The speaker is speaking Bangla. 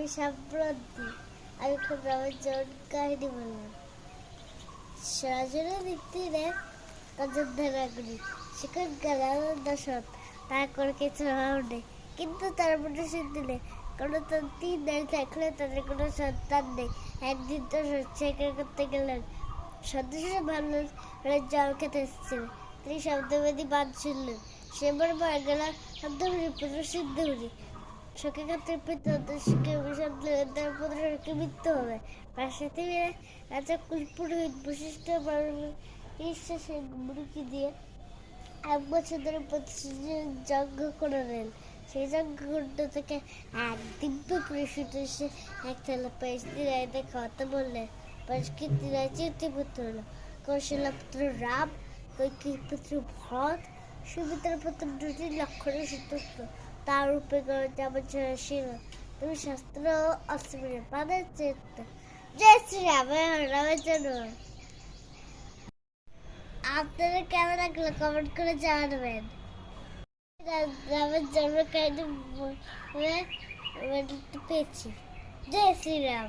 আমি সাম্প্রতি আমি খুব রামের জন কাহিনী বললাম। সরাসরি দিকটিরে অযোধ্যা করি সেখানকার দশরথ, তার করে কিছু নেই। কিন্তু তার মনে দিলে কোনো তার তিন নেই, থাকলে তাদের কোনো সন্তান নেই। একদিন তো সেখানে করতে গেলেন। সদস্য ভালো জল খেতে এসেছিল। তিনি শব্দবেদী বাদ শুনলেন। সেবার মারা গেলাম শব্দহরি পুত্র সিদ্ধহরি সখী কাতের পিতা দশকে বিষাদ তার পুত্র সখী মৃত্যু হবে। পাশে থেকে রাজা কুলপুরোহিত বশিষ্ঠ ঈশ্বর সেই মুরুকি দিয়ে এক বছর ধরে যজ্ঞ করে নেন সেই যজ্ঞকুণ্ড থেকে এক দিব্য পুরুষিত এসে এক থালা দিয়ে এনে খাওয়াতে বললেন পায়েসকে তিনায় চিনতে পুত্র হলো। কৌশলা পুত্র রাম, কৈকেয়ী পুত্র ভরত, সুমিত্রার পুত্র দুটি লক্ষণের সূত্র তার রূপে করে যেমন ছিল তুমি শাস্ত্র অসুবিধা পাদের চেষ্টা জয় শ্রীরাম রামের জন্য আপনারা কেমন লাগল কমেন্ট করে জানাবেন। রামের জন্ম কাহিনী পেয়েছি জয় শ্রীরাম